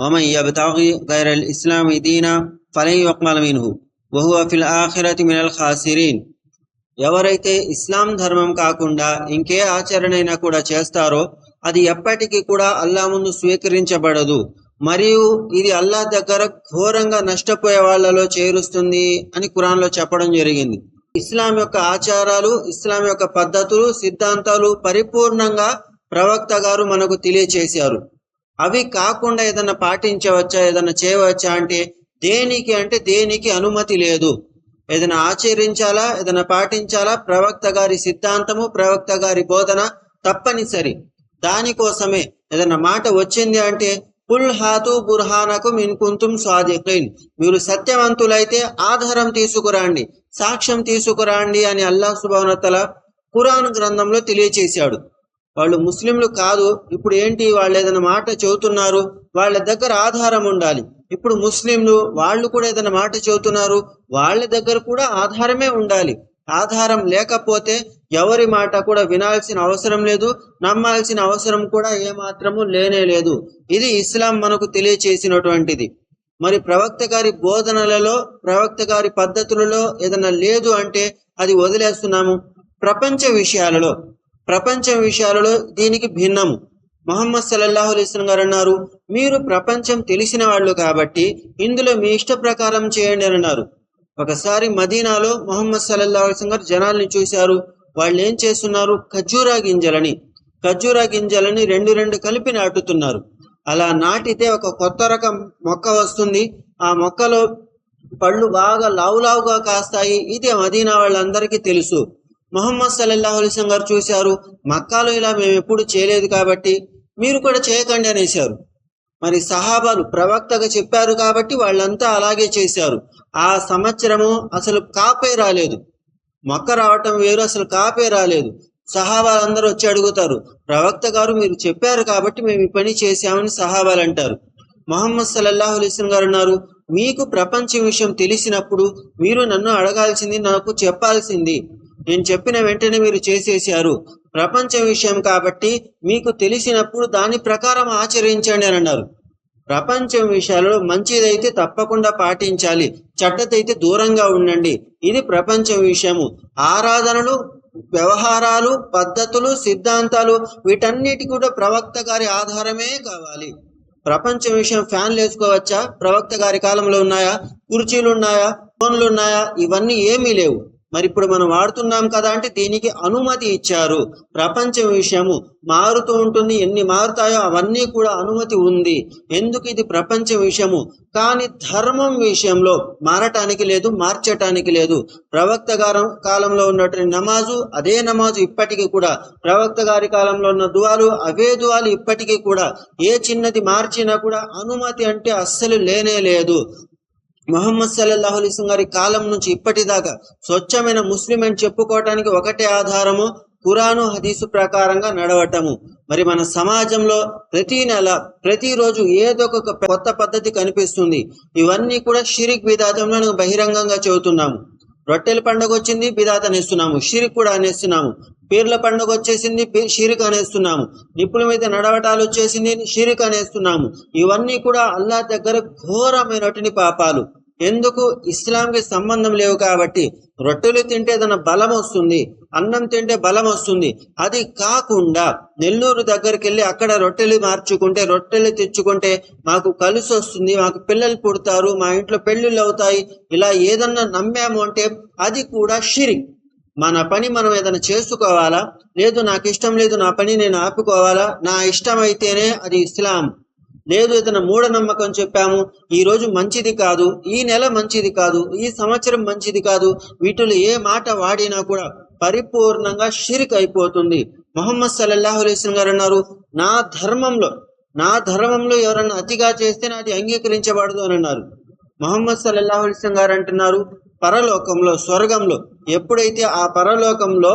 ومن يبتغي غير الإسلام دينا فلن يقبل منه وهو في الآخرة من الخاسرين ఎవరైతే ఇస్లాం ధర్మం కాకుండా ఇంకే ఆచరణైనా కూడా చేస్తారో అది ఎప్పటికీ కూడా అల్లా ముందు స్వీకరించబడదు మరియు ఇది అల్లా దగ్గర ఘోరంగా నష్టపోయే వాళ్ళలో చేరుస్తుంది అని ఖురాన్లో చెప్పడం జరిగింది ఇస్లాం యొక్క ఆచారాలు ఇస్లాం యొక్క పద్ధతులు సిద్ధాంతాలు పరిపూర్ణంగా ప్రవక్త గారు మనకు తెలియచేశారు అవి కాకుండా ఏదైనా పాటించవచ్చా ఏదైనా చేయవచ్చా అంటే దేనికి అంటే దేనికి అనుమతి లేదు. ఏదైనా ఆచరించాలా ఏదైనా పాటించాలా ప్రవక్త గారి సిద్ధాంతము ప్రవక్త గారి బోధన తప్పనిసరి. దానికోసమే ఏదైనా మాట వచ్చింది అంటే పుల్ హాతు బుర్హానకు మిన్కుంతుం స్వాదికైన్ మీరు సత్యవంతులైతే ఆధారం తీసుకురండి సాక్ష్యం తీసుకురండి అని అల్లాహ్ సుబానతల ఖురాన్ గ్రంథంలో తెలియచేశాడు. వాళ్ళు ముస్లింలు కాదు ఇప్పుడు ఏంటి వాళ్ళు ఏదైనా మాట చెబుతున్నారు వాళ్ళ దగ్గర ఆధారం ఉండాలి. ఇప్పుడు ముస్లింలు వాళ్ళు కూడా ఏదైనా మాట చెబుతున్నారు వాళ్ళ దగ్గర కూడా ఆధారమే ఉండాలి. ఆధారం లేకపోతే ఎవరి మాట కూడా వినాల్సిన అవసరం లేదు నమ్మాల్సిన అవసరం కూడా ఏమాత్రము లేనే లేదు. ఇది ఇస్లాం మనకు తెలియచేసినటువంటిది. మరి ప్రవక్త గారి బోధనలలో ప్రవక్త గారి పద్ధతులలో ఏదైనా లేదు అంటే అది వదిలేస్తున్నాము. ప్రపంచ విషయాలలో ప్రపంచం విషయాలలో దీనికి భిన్నము. మొహమ్మద్ సల్లల్లాహు అలైస్లం గారు అన్నారు మీరు ప్రపంచం తెలిసిన వాళ్ళు కాబట్టి ఇందులో మీ ఇష్ట ప్రకారం చేయండి అని అన్నారు. ఒకసారి మదీనాలో మొహమ్మద్ సల్లల్లాహు అలైస్లం గారు జనాల్ని చూశారు. వాళ్ళు ఏం చేస్తున్నారు? ఖజూరా గింజలని ఖజూరా గింజలని రెండు రెండు కలిపి నాటుతున్నారు. అలా నాటితే ఒక కొత్త రకం మొక్క వస్తుంది. ఆ మొక్కలో పళ్ళు బాగా లావు లావుగా కాస్తాయి. ఇది మదీనా వాళ్ళందరికీ తెలుసు. మొహమ్మద్ సల్లల్లాహు అలిస్లం గారు చూశారు మక్కాలో ఇలా మేము ఎప్పుడు చేయలేదు కాబట్టి మీరు కూడా చేయకండి అనేశారు. మరి సహాబాలు ప్రవక్తగా చెప్పారు కాబట్టి వాళ్ళంతా అలాగే చేశారు. ఆ సంవత్సరము అసలు కాపే రాలేదు. మొక్క రావటం వేరు అసలు కాపే రాలేదు. సహాబాలందరూ వచ్చి అడుగుతారు ప్రవక్త గారు మీరు చెప్పారు కాబట్టి మేము ఈ పని చేశామని సహాబాలు అంటారు. మొహమ్మద్ సల్లల్లాహు అలిస్లం గారు అన్నారు మీకు ప్రపంచం విషయం తెలిసినప్పుడు మీరు నన్ను అడగాల్సింది నాకు చెప్పాల్సింది. నేను చెప్పిన వెంటనే మీరు చేసేసారు ప్రపంచ విషయం కాబట్టి మీకు తెలిసినప్పుడు దాని ప్రకారం ఆచరించండి అని అన్నారు. ప్రపంచం విషయాలలో మంచిదైతే తప్పకుండా పాటించాలి. చెడ్డదైతే దూరంగా ఉండండి. ఇది ప్రపంచం విషయము. ఆరాధనలు వ్యవహారాలు పద్ధతులు సిద్ధాంతాలు వీటన్నిటి కూడా ప్రవక్త గారి ఆధారమే కావాలి. ప్రపంచం విషయం ఫ్యాన్లు వేసుకోవచ్చా? ప్రవక్త గారి కాలంలో ఉన్నాయా? కుర్చీలు ఉన్నాయా? ఫోన్లు ఉన్నాయా? ఇవన్నీ ఏమీ లేవు. మరి ఇప్పుడు మనం వాడుతున్నాం కదా అంటే దీనికి అనుమతి ఇచ్చారు. ప్రపంచం విషయము మారుతూ ఉంటుంది. ఎన్ని మారుతాయో అవన్నీ కూడా అనుమతి ఉంది. ఎందుకు ఇది ప్రపంచ విషయము? కానీ ధర్మం విషయంలో మారటానికి లేదు మార్చటానికి లేదు. ప్రవక్త గారం కాలంలో ఉన్నటువంటి నమాజు అదే నమాజు ఇప్పటికీ కూడా ప్రవక్త గారి కాలంలో ఉన్న దువాలు అవే దువాలు ఇప్పటికీ కూడా ఏ చిన్నది మార్చినా కూడా అనుమతి అంటే అస్సలు లేనే లేదు. మొహమ్మద్ సల్లల్లాహు అలీస్లం గారి కాలం నుంచి ఇప్పటిదాకా స్వచ్ఛమైన ముస్లిం అని చెప్పుకోవటానికి ఒకటే ఆధారము ఖురాను హదీసు ప్రకారంగా నడవటము. మరి మన సమాజంలో ప్రతి నెల ప్రతిరోజు ఏదో ఒక కొత్త పద్ధతి కనిపిస్తుంది. ఇవన్నీ కూడా షిరిక్ విధాతంలో బహిరంగంగా చెబుతున్నాము. రొట్టెల పండుగ వచ్చింది బిదాత్ అనేస్తున్నాము షిరిక్ కూడా అనేస్తున్నాము. పీర్ల పండుగ వచ్చేసింది పీ- షిరిక్ అనేస్తున్నాము. నిప్పుల మీద నడవటాలు వచ్చేసింది షిరిక్ అనేస్తున్నాము. ఇవన్నీ కూడా అల్లా దగ్గర ఘోరమైనటువంటి పాపాలు. ఎందుకు ఇస్లాంకి సంబంధం లేవు కాబట్టి? రొట్టెలు తింటే తన బలం వస్తుంది అన్నం తింటే బలం వస్తుంది. అది కాకుండా నెల్లూరు దగ్గరికి వెళ్ళి అక్కడ రొట్టెలు మార్చుకుంటే రొట్టెలు తెచ్చుకుంటే మాకు కలిసి వస్తుంది మాకు పిల్లలు పుడతారు మా ఇంట్లో పెళ్ళిళ్ళు అవుతాయి ఇలా ఏదన్నా నమ్మాము అంటే అది కూడా షిరి మన పని మనం ఏదైనా చేసుకోవాలా? లేదు నాకు ఇష్టం లేదు నా పని నేను ఆపుకోవాలా? నా ఇష్టం అయితేనే అది ఇస్లాం. లేదు ఏదైనా మూఢనమ్మకం చెప్పాము. ఈ రోజు మంచిది కాదు ఈ నెల మంచిది కాదు ఈ సంవత్సరం మంచిది కాదు. వీటిలో ఏ మాట వాడినా కూడా పరిపూర్ణంగా షిరిక్ అయిపోతుంది మొహమ్మద్ సల్లల్లాహు అలైస్లం గారు అన్నారు నా ధర్మంలో నా ధర్మంలో ఎవరన్నా అతిగా చేస్తే నాది అంగీకరించబడదు అని అన్నారు. మొహమ్మద్ సల్లల్లాహు అలైస్లం గారు అంటున్నారు పరలోకంలో స్వర్గంలో ఎప్పుడైతే ఆ పరలోకంలో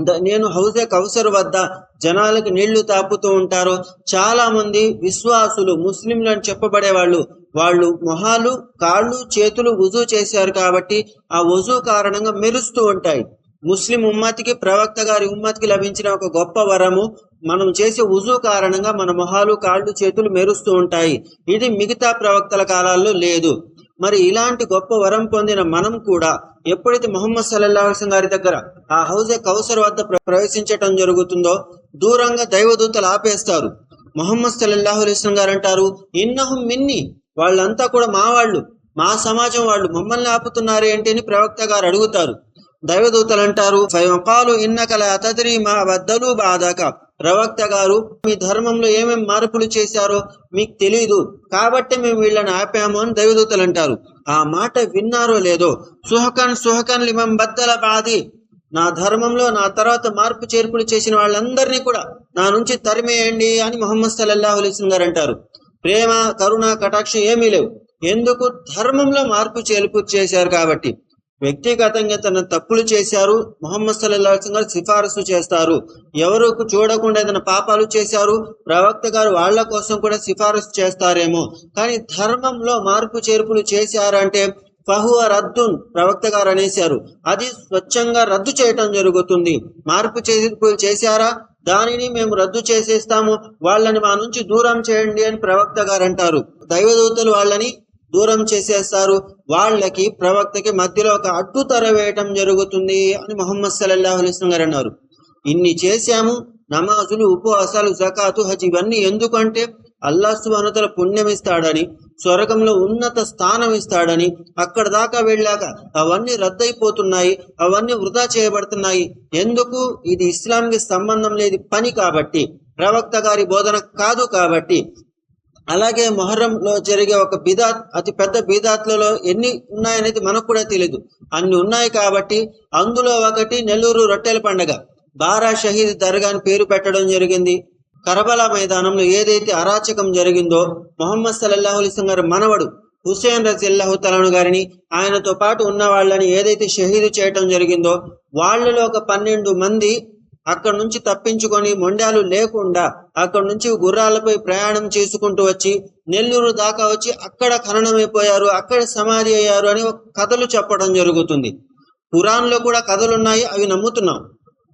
నేను హౌసే కౌసర్ వద్ద జనాలకు నీళ్ళు తాపుతూ ఉంటారు చాలా మంది విశ్వాసులు ముస్లింలు అని చెప్పబడే వాళ్ళు వాళ్ళు మొహాలు కాళ్ళు చేతులు వజూ చేశారు కాబట్టి ఆ వజూ కారణంగా మెరుస్తూ ఉంటాయి. ముస్లిం ఉమ్మతికి ప్రవక్త గారి ఉమ్మతికి లభించిన ఒక గొప్ప వరము మనం చేసే ఉజు కారణంగా మన మొహాలు కాళ్ళు చేతులు మెరుస్తూ ఉంటాయి. ఇది మిగతా ప్రవక్తల కాలాల్లో లేదు. మరి ఇలాంటి గొప్ప వరం పొందిన మనం కూడా ఎప్పుడైతే మొహమ్మద్ సల్లల్లాహు అలైహి గారి దగ్గర ఆ హౌజే కౌసర్ వద్ద ప్ర- ప్రవేశించటం జరుగుతుందో దూరంగా దైవదూతలు ఆపేస్తారు. మొహమ్మద్ సల్లల్లాహు అలైహి గారు అంటారు ఇన్నహం మిన్ని వాళ్ళంతా కూడా మా వాళ్ళు మా సమాజం వాళ్ళు మమ్మల్ని ఆపుతున్నారు ఏంటి అని ప్రవక్త గారు అడుగుతారు. దైవదూతలు అంటారు ఫైవకాలు ఇన్నకల అతదిరి మా వద్దలు బాధాక ప్రవక్త గారు మీ ధర్మంలో ఏమేం మార్పులు చేశారో మీకు తెలియదు కాబట్టి మేము వీళ్ళని ఆపాము అని దైవదూతలు అంటారు. ఆ మాట విన్నారో లేదో సుహకన్ సుహకన్ లిమం బద్దల బాది. నా ధర్మంలో నా తర్వాత మార్పు చేర్పులు చేసిన వాళ్ళందరినీ కూడా నా నుంచి తరిమేయండి అని మొహమ్మద్ సల్లల్లాహు అలైహి గారు అంటారు. ప్రేమ కరుణ కటాక్షం ఏమీ లేవు. ఎందుకు? ధర్మంలో మార్పు చేర్పు చేశారు కాబట్టి. వ్యక్తిగతంగా తన తప్పులు చేశారు. మొహమ్మద్ సల్లాహు గారు సిఫారసు చేస్తారు. ఎవరు చూడకుండా ఏదైనా పాపాలు చేశారు ప్రవక్త గారు వాళ్ళ కోసం కూడా సిఫారసు చేస్తారేమో. కానీ ధర్మంలో మార్పు చేర్పులు చేశారంటే ఫహువ రద్దున్ ప్రవక్త గారు అనేశారు. అది స్వచ్ఛంగా రద్దు చేయటం జరుగుతుంది. మార్పు చేర్పులు చేశారా? దానిని మేము రద్దు చేసేస్తాము. వాళ్ళని మా నుంచి దూరం చేయండి అని ప్రవక్త గారు అంటారు. దైవదూతలు వాళ్ళని దూరం చేసేస్తారు. వాళ్ళకి ప్రవక్తకి మధ్యలో ఒక అడ్డుతర వేయటం జరుగుతుంది అని మొహమ్మద్ సల్లల్లాహు అలైహి గారు అన్నారు. ఇన్ని చేశాము నమాజులు ఉపవాసాలు జకాతు హజ్ ఇవన్నీ ఎందుకంటే అల్లాసు అనతల పుణ్యం ఇస్తాడని స్వర్గంలో ఉన్నత స్థానం ఇస్తాడని అక్కడ దాకా వెళ్ళాక అవన్నీ రద్దయిపోతున్నాయి అవన్నీ వృధా చేయబడుతున్నాయి. ఎందుకు? ఇది ఇస్లాంకి సంబంధం లేని పని కాబట్టి ప్రవక్త గారి బోధన కాదు కాబట్టి అలాగే మొహర్రంలో జరిగే ఒక బిదాత్ అతి పెద్ద బిదాత్లలో ఎన్ని ఉన్నాయనేది మనకు కూడా తెలియదు అన్ని ఉన్నాయి కాబట్టి అందులో ఒకటి నెల్లూరు రొట్టెల పండగ. బారా షహీద్ దర్గా అని పేరు పెట్టడం జరిగింది. కరబలా మైదానంలో ఏదైతే అరాచకం జరిగిందో మొహమ్మద్ సల్లల్లాహు గారి మనవడు హుసేన్ రజిల్లాహు తలాను గారిని ఆయనతో పాటు ఉన్న వాళ్ళని ఏదైతే షహీదు చేయటం జరిగిందో వాళ్ళలో ఒక పన్నెండు మంది అక్కడి నుంచి తప్పించుకొని మొండాలు లేకుండా అక్కడి నుంచి గుర్రాలపై ప్రయాణం చేసుకుంటూ వచ్చి నెల్లూరు దాకా వచ్చి అక్కడ ఖననమైపోయారు అక్కడ సమాధి అయ్యారు అని కథలు చెప్పడం జరుగుతుంది. పురాణంలో కూడా కథలు ఉన్నాయి అవి నమ్ముతున్నాం.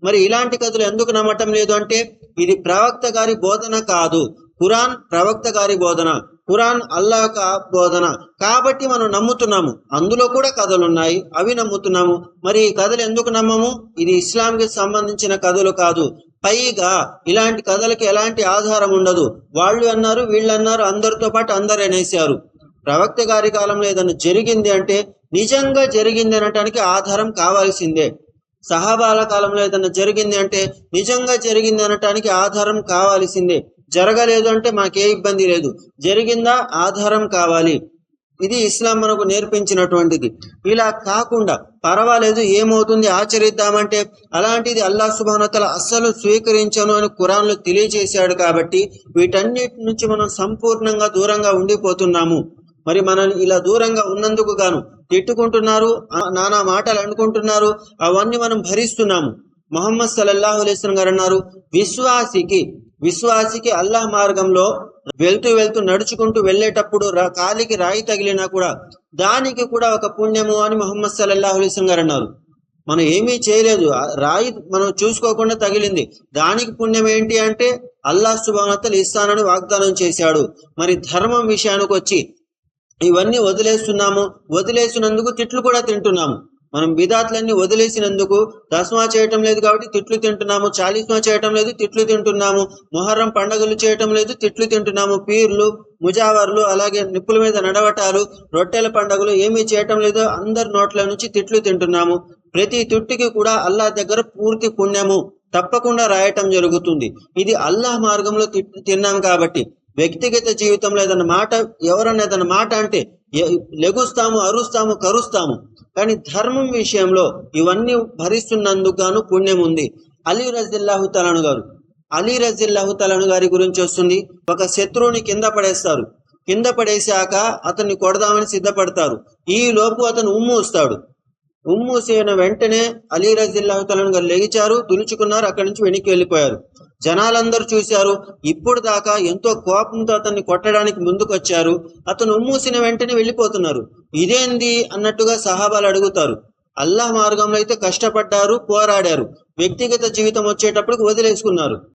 మరి ఇలాంటి కథలు ఎందుకు నమ్మటం లేదు అంటే ఇది ప్రవక్త గారి బోధన కాదు. పురాణ్ ప్రవక్త గారి బోధన. ఖురాన్ అల్లాహ్ యొక్క బోధన. కాబట్టి మనం నమ్ముతున్నాము. అందులో కూడా కథలు ఉన్నాయి అవి నమ్ముతున్నాము. మరి ఈ కథలు ఎందుకు నమ్మము? ఇది ఇస్లాంకి సంబంధించిన కథలు కాదు. పైగా ఇలాంటి కథలకి ఎలాంటి ఆధారం ఉండదు. వాళ్ళు అన్నారు వీళ్ళు అన్నారు అందరితో పాటు అందరు అనేసారు ప్రవక్త గారి కాలంలో ఏదైనా జరిగింది అంటే నిజంగా జరిగింది అనటానికి ఆధారం కావాల్సిందే. సహాబాల కాలంలో ఏదైనా జరిగింది అంటే నిజంగా జరిగింది అనటానికి ఆధారం కావాల్సిందే. జరగలేదు అంటే మాకే ఇబ్బంది లేదు. జరిగిందా? ఆధారం కావాలి. ఇది ఇస్లాం మనకు నేర్పించినటువంటిది. ఇలా కాకుండా పర్వాలేదు ఏమవుతుంది? ఆచరిద్దామంటే అలాంటిది అల్లాహ్ సుబానతల అస్సలు స్వీకరించను అని కురాన్లు తెలియజేశాడు కాబట్టి వీటన్నిటి నుంచి మనం సంపూర్ణంగా దూరంగా ఉండిపోతున్నాము. మరి మనల్ని ఇలా దూరంగా ఉన్నందుకు గాను తిట్టుకుంటున్నారు నానా మాటలు అనుకుంటున్నారు అవన్నీ మనం భరిస్తున్నాము. మొహమ్మద్ సల్లల్లాహు అలైస్లం గారు అన్నారు విశ్వాసికి విశ్వాసికి అల్లాహ్ మార్గంలో వెళ్తూ వెళ్తూ నడుచుకుంటూ వెళ్ళేటప్పుడు కాలికి రాయి తగిలినా కూడా దానికి కూడా ఒక పుణ్యము అని మొహమ్మద్ సల్లల్లాహు అలైస్లం గారు అన్నారు. మనం ఏమీ చేయలేదు. ఆ రాయి మనం చూసుకోకుండా తగిలింది. దానికి పుణ్యం ఏంటి అంటే అల్లాహ్ సుబానతలు ఇస్తానని వాగ్దానం చేశాడు. మరి ధర్మం విషయానికి వచ్చి ఇవన్నీ వదిలేస్తున్నాము వదిలేసినందుకు తిట్లు కూడా తింటున్నాము. మనం బిదాత్లన్నీ వదిలేసినందుకు దస్మా చేయటం లేదు కాబట్టి తిట్లు తింటున్నాము చాలీస్మా చేయటం లేదు తిట్లు తింటున్నాము మొహర్రం పండగలు చేయటం లేదు తిట్లు తింటున్నాము పీర్లు ముజావర్లు అలాగే నిప్పుల మీద నడవటాలు రొట్టెల పండగలు ఏమీ చేయటం లేదు అందరి నోట్ల నుంచి తిట్లు తింటున్నాము. ప్రతి తిట్టుకి కూడా అల్లాహ్ దగ్గర పూర్తి పుణ్యము తప్పకుండా రాయటం జరుగుతుంది. ఇది అల్లాహ్ మార్గంలో తిన్నాం కాబట్టి వ్యక్తిగత జీవితంలో ఏదైనా మాట ఎవరన్నా ఏదైనా మాట అంటే లెగుస్తాము అరుస్తాము కరుస్తాము కానీ ధర్మం విషయంలో ఇవన్నీ భరిస్తున్నందుకు గాను పుణ్యం ఉంది. అలీ రజిల్లాహు తలాను గారు. అలీ రజిల్లాహు తలాను గారి గురించి వస్తుంది. ఒక శత్రువుని కింద పడేస్తారు. కింద పడేశాక అతన్ని కొడదామని సిద్ధపడతారు. ఈ లోపు అతను ఉమ్ము వస్తాడు. ఉమ్మూసిన వెంటనే అలీ రజిల్లాహు తలాను గారు లేచారు తులుచుకున్నారు అక్కడి నుంచి వెనక్కి వెళ్ళిపోయారు. జనాలందరూ చూశారు. ఇప్పుడు దాకా ఎంతో కోపంతో అతన్ని కొట్టడానికి ముందుకొచ్చారు. అతను ఉమ్మూసిన వెంటనే వెళ్ళిపోతున్నారు. ఇదేంది అన్నట్టుగా సహాబాలు అడుగుతారు. అల్లాహ్ మార్గంలో అయితే కష్టపడ్డారు పోరాడారు. వ్యక్తిగత జీవితం వచ్చేటప్పటికి వదిలేసుకున్నారు.